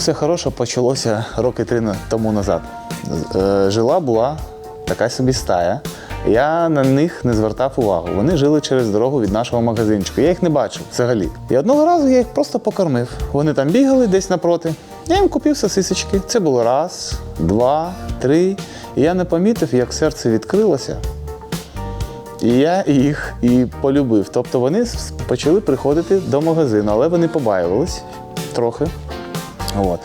Усе хороше почалося роки три тому назад. Е, Жила була така собі стая. Я на них не звертав увагу. Вони жили через дорогу від нашого магазинчика. Я їх не бачив взагалі. І одного разу я їх просто покормив. Вони там бігали десь напроти. Я їм купив сосисочки. Це було раз, два, три. І я не помітив, як серце відкрилося. І я їх і полюбив. Тобто вони почали приходити до магазину, але вони побаювались трохи. От.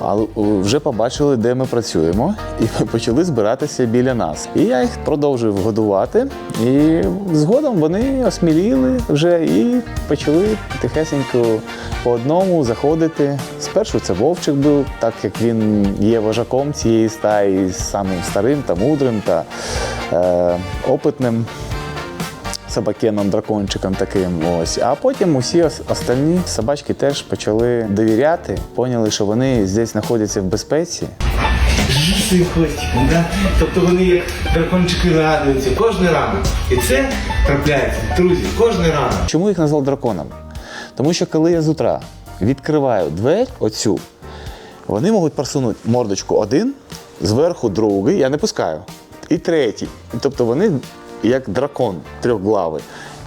Але е, вже побачили, де ми працюємо, і почали збиратися біля нас. І я їх продовжив годувати. І згодом вони осміліли вже і почали тихесенько по одному заходити. Спершу це вовчик був, так як він є вожаком цієї стаї, самим старим та мудрим та е, опитним собакеном, дракончиком таким. Ось. А потім усі ос- остальні собачки теж почали довіряти, поняли, що вони здесь знаходяться в безпеці. Своїм хвостиком, да? Тобто вони як дракончики радуються кожен ранок. І це трапляється, друзі, кожен ранок. Чому їх назвав драконом? Тому що коли я з утра відкриваю двері, оцю, вони можуть просунути мордочку один, зверху другий, я не пускаю, і третій. Тобто вони як дракон трьохглавий.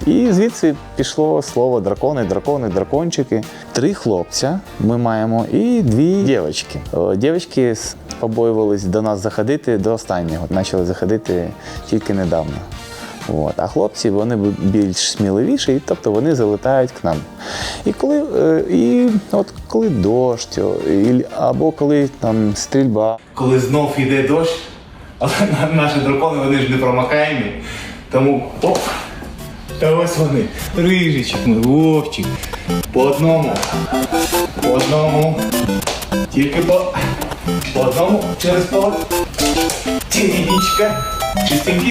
І звідси пішло слово дракони, дракони, дракончики. Три хлопця ми маємо і дві дівчатки. Дівчатки побоювались до нас заходити до останнього. Почали заходити тільки недавно. От. А хлопці вони більш сміливіші, тобто вони залетають к нам. І коли, е, і от коли дощ, або коли там стрільба, Коли знов йде дощ, але наші дракони вони ж не промокаємі. Тому оп! Та ось вони. Рижичок мій, вовчик. По одному. По одному. Тільки по, по одному через поле. Тінічка.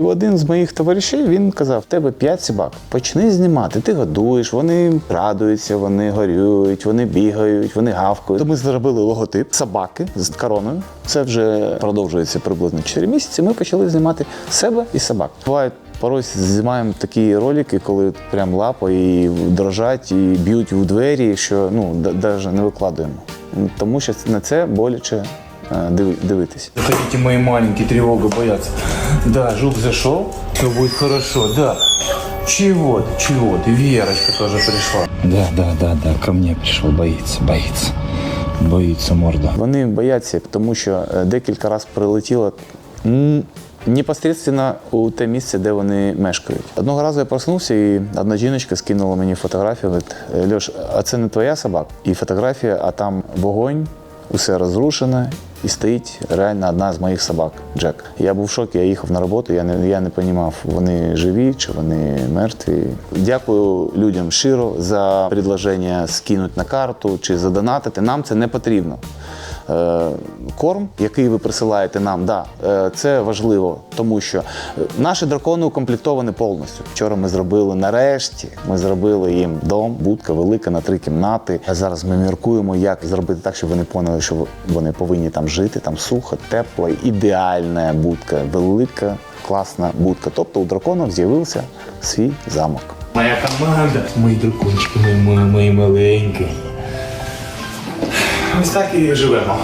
І один з моїх товаришів він казав: тебе п'ять собак. Почни знімати. Ти годуєш, вони радуються, вони горюють, вони бігають, вони гавкають. То ми зробили логотип собаки з короною. Це вже продовжується приблизно 4 місяці. Ми почали знімати себе і собак. Бувають. Порой знімаємо такі ролики, коли прям лапою дрожать і б'ють у двері, що ну навіть не викладуємо. Тому що на це боляче дивитись. Хотите мои маленькие тревога бояться? Да, жук зашел, все будет хорошо, да. Чего ты, чего ты? Верочка тоже пришла. Да, да, да, да, ко мне пришел, боится, боится. Боится морда. Вони бояться, тому що е, декілька разів прилетіло м, непосередньо у те місце, де вони мешкають. Одного разу я проснувся, і одна жіночка скинула мені фотографію. Говорить, «Е, Льош, а це не твоя собака? І фотографія, а там вогонь, усе розрушене. І стоїть реально одна з моїх собак, Джек. Я був в шокі, я їхав на роботу, я не, я не розумів, вони живі чи вони мертві. Дякую людям щиро за предложення скинути на карту чи задонатити. Нам це не потрібно. Е, Корм, який ви присилаєте нам, да, е, це важливо, тому що е, наші дракони укомплектовані повністю. Вчора ми зробили нарешті. Ми зробили їм дом, будка велика на три кімнати. Зараз ми міркуємо, як зробити так, щоб вони поняли, що вони повинні там жити, там сухо, тепло, ідеальна будка, велика, класна будка. Тобто у драконів з'явився свій замок. Моя команда. Мої дракончики, мої, мої маленькі. Ось так і живемо.